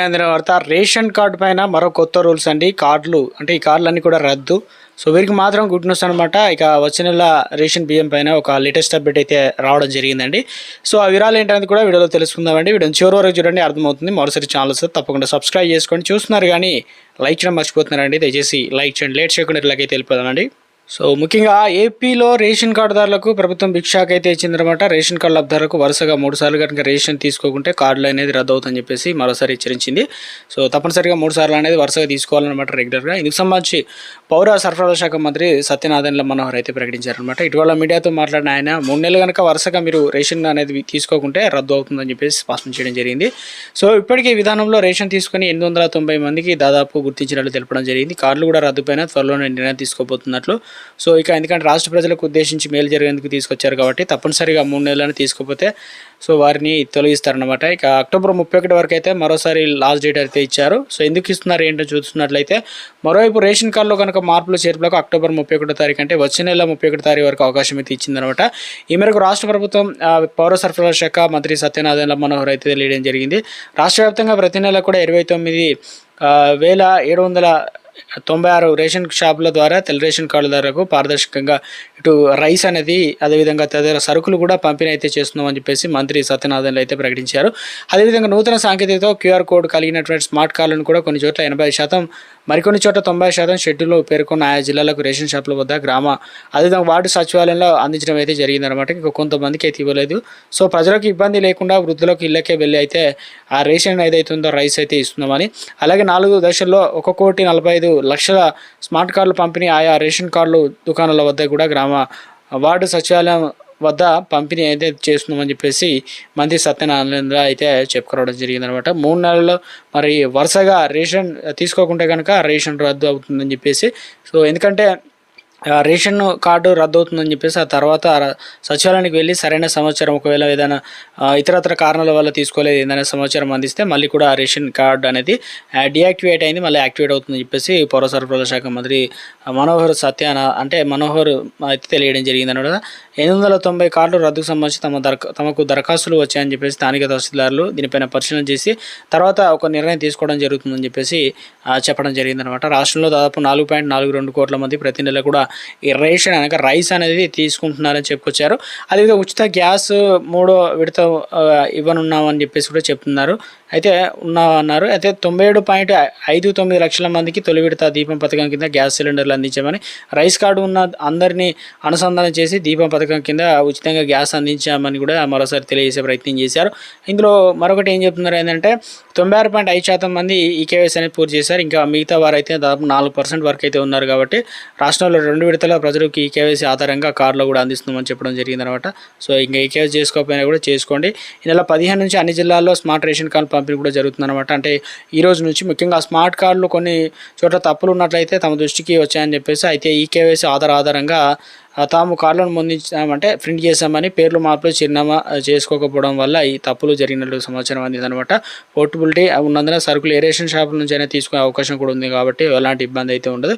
ఇప్పుడే తర్వాత ration card పైన మరో కొత్త రూల్స్ అండి. కార్డులు అంటే ఈ కార్డులన్నీ కూడా రద్దు. సో వీరికి మాత్రం గుడ్ న్యూస్ అనమాట ఇక వచ్చే నెల రేషన్ బియ్యం పైన ఒక లేటెస్ట్ అప్డేట్ అయితే రావడం జరిగిందండి. సో ఆ వివరాలు ఏంటనేది కూడా వీడియోలో తెలుసుకుందామండి. వీడియో చివరి వరకు చూడండి అర్థమవుతుంది. మరోసారి ఛానల్స్ తప్పకుండా సబ్స్క్రైబ్ చేసుకోండి. చూస్తున్నారు కానీ లైక్ చేయడం మర్చిపోతున్నారండి. దయచేసి లైక్ చేయండి. లేట్ చేయకుండా ఇలాగైతే వెళ్ళిపోదామండి. సో ముఖ్యంగా ఏపీలో రేషన్ కార్డుదారులకు ప్రభుత్వం బిక్షాక్ అయితే ఇచ్చిందనమాట రేషన్ కార్డు లబ్ధారులకు వరుసగా మూడుసార్లు కనుక రేషన్ తీసుకోకుంటే కార్డులు అనేది రద్దు అవుతుందని చెప్పేసి మరోసారి హెచ్చరించింది. సో తప్పనిసరిగా మూడు సార్లు అనేది వరుసగా తీసుకోవాలన్నమాట రెగ్యులర్గా. ఇందుకు సంబంధించి పౌర సరఫరాల శాఖ మంత్రి సత్యనారాయణ మనోహర్ అయితే ప్రకటించారనమాట ఇటీవల మీడియాతో మాట్లాడిన ఆయన మూడు నెలలు కనుక వరుసగా మీరు రేషన్ అనేది తీసుకోకుంటే రద్దు అవుతుందని చెప్పేసి స్పష్టం చేయడం జరిగింది. సో ఇప్పటికీ విధానంలో రేషన్ తీసుకుని ఎనిమిది వందల తొంభై మందికి దాదాపు గుర్తించినట్లు తెలపడం జరిగింది. కార్డులు కూడా రద్దుపైన త్వరలోనే నిర్ణయం తీసుకోబోతున్నట్లు సో ఇక ఎందుకంటే రాష్ట్ర ప్రజలకు ఉద్దేశించి మేలు జరిగేందుకు తీసుకొచ్చారు కాబట్టి తప్పనిసరిగా మూడు నెలలను తీసుకోపోతే సో వారిని తొలగిస్తారనమాట ఇక అక్టోబర్ ముప్పై ఒకటి వరకు అయితే మరోసారి లాస్ట్ డేట్ అయితే ఇచ్చారు. సో ఎందుకు ఇస్తున్నారు ఏంటో చూస్తున్నట్లయితే మరోవైపు రేషన్ కార్డులో కనుక మార్పులు చేర్పులకు అక్టోబర్ ముప్పై ఒకటో తారీఖు అంటే వచ్చే నెల ముప్పై ఒకటో తారీఖు వరకు అవకాశం అయితే ఇచ్చిందనమాట ఈ మేరకు రాష్ట్ర ప్రభుత్వం పౌర సరఫరాల శాఖ మంత్రి సత్యనారాయణ మనోహర్ అయితే తెలియడం జరిగింది. రాష్ట్ర వ్యాప్తంగా ప్రతి నెల కూడా ఇరవై తొమ్మిది వేల ఏడు వందల తొంభై ఆరు రేషన్ షాపుల ద్వారా తెల్ల రేషన్ కార్డుదారులకు పారదర్శకంగా ఇటు రైస్ అనేది అదేవిధంగా తదితర సరుకులు కూడా పంపిణీ అయితే చేస్తున్నామని చెప్పేసి మంత్రి సత్యనారాయణ అయితే ప్రకటించారు. అదేవిధంగా నూతన సాంకేతికతో క్యూఆర్ కోడ్ కలిగినటువంటి స్మార్ట్ కార్డులను కూడా కొన్ని చోట్ల ఎనభై శాతం మరికొన్ని చోట్ల తొంభై శాతం షెడ్యూల్లో పేర్కొన్న ఆయా జిల్లాలకు రేషన్ షాపుల వద్ద గ్రామ అదేవిధంగా వార్డు సచివాలయంలో అందించడం అయితే జరిగిందనమాట ఇంకా కొంతమందికి అయితే ఇవ్వలేదు. సో ప్రజలకు ఇబ్బంది లేకుండా వృద్ధులకు ఇళ్ళకే వెళ్ళి అయితే ఆ రేషన్ ఏదైతే ఉందో రైస్ అయితే ఇస్తున్నామని. అలాగే నాలుగు దశల్లో ఒక కోటి నలభై ఐదు లక్షల స్మార్ట్ కార్డులు పంపిణీ ఆయా రేషన్ కార్డులు దుకాణాల వద్ద కూడా గ్రామ వార్డు సచివాలయం వద్ద పంపిణీ అయితే చేస్తున్నామని చెప్పేసి మంత్రి సత్యనారాయణ అయితే చెప్పుకోవడం జరిగిందనమాట. మూడు నెలల్లో మరి వరుసగా రేషన్ తీసుకోకుంటే కనుక రేషన్ రద్దు అవుతుందని చెప్పేసి. సో ఎందుకంటే రేషన్ కార్డు రద్దు అవుతుందని చెప్పేసి ఆ తర్వాత సచివాలయానికి వెళ్ళి సరైన సమాచారం ఒకవేళ ఏదైనా ఇతరత్ర కారణాల వల్ల తీసుకోలేదు ఏదైనా సమాచారం అందిస్తే మళ్ళీ కూడా ఆ రేషన్ కార్డు అనేది డియాక్టివేట్ అయింది మళ్ళీ యాక్టివేట్ అవుతుందని చెప్పేసి పౌర సరఫరాల శాఖ మంత్రి మనోహర్ సత్యాన అంటే మనోహర్ అయితే తెలియడం జరిగింది అనమాట ఎనిమిది వందల తొంభై కార్డులు రద్దుకు సంబంధించి తమ దరఖ తమకు దరఖాస్తులు వచ్చాయని చెప్పేసి స్థానిక తహసీల్దారులు దీనిపైన పరిశీలన చేసి తర్వాత ఒక నిర్ణయం తీసుకోవడం జరుగుతుందని చెప్పేసి చెప్పడం జరిగిందనమాట రాష్ట్రంలో దాదాపు నాలుగు పాయింట్ నాలుగు రెండు కోట్ల మంది ప్రతి నెల కూడా రేషన్ అనగా రైస్ అనేది తీసుకుంటున్నారని చెప్పుకొచ్చారు. అదేవిధంగా ఉచిత గ్యాస్ మూడో విడత ఇవ్వనున్నామని చెప్పేసి కూడా చెప్తున్నారు. అయితే ఉన్నామన్నారు. అయితే తొంభై ఏడు పాయింట్ ఐదు తొమ్మిది లక్షల మందికి తొలి విడత దీపం పథకం కింద గ్యాస్ సిలిండర్లు అందించామని రైస్ కార్డు ఉన్న అందరినీ అనుసంధానం చేసి దీపం పథకం కింద ఉచితంగా గ్యాస్ అందించామని కూడా మరోసారి తెలియజేసే ప్రయత్నం చేశారు. ఇందులో మరొకటి ఏం చెప్తున్నారు ఏంటంటే తొంభై ఆరు పాయింట్ ఐదు శాతం మంది ఈ కేవైసీ అనేది పూర్తి చేశారు. ఇంకా మిగతా వారు అయితే దాదాపు నాలుగు పర్సెంట్ వరకు అయితే ఉన్నారు కాబట్టి రాష్ట్రంలో రెండు విడతల ప్రజలకు ఈ కేవైసీ ఆధారంగా కార్డులో కూడా అందిస్తున్నామని చెప్పడం జరిగింది అనమాట సో ఇంకా ఈ కేవైసీ చేసుకోకపోయినా కూడా చేసుకోండి. ఈ నెల పదిహేను నుంచి అన్ని జిల్లాల్లో స్మార్ట్ రేషన్ కార్డు పంపిణీ కూడా జరుగుతుందన్నమాట అంటే ఈ రోజు నుంచి ముఖ్యంగా స్మార్ట్ కార్డులు కొన్ని చోట్ల తప్పులు ఉన్నట్లయితే తమ దృష్టికి వచ్చాయని చెప్పేసి అయితే ఈ కేవైసీ ఆధార్ ఆధారంగా తాము కార్డులను ముందించామంటే ప్రింట్ చేశామని పేర్లు మార్పులు చిరునామా చేసుకోకపోవడం వల్ల ఈ తప్పులు జరిగినట్లు సమాచారం అందిందనమాట పోర్టబిలిటీ ఉన్నందున సరుకులు ఏ రేషన్ షాపుల నుంచి అయినా తీసుకునే అవకాశం కూడా ఉంది కాబట్టి ఎలాంటి ఇబ్బంది అయితే ఉండదు.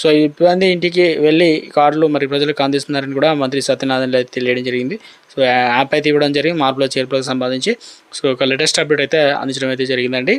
సో ఈ ఇబ్బంది ఇంటికి వెళ్ళి కార్డులు మరి ప్రజలకు అందిస్తున్నారని కూడా మంత్రి సత్యనారాయణ అయితే తెలియడం జరిగింది. సో యాప్ అయితే ఇవ్వడం జరిగింది. మార్పుల చేర్పులకు సంబంధించి. సో ఒక లేటెస్ట్ అప్డేట్ అయితే అందించడం అయితే జరిగిందండి.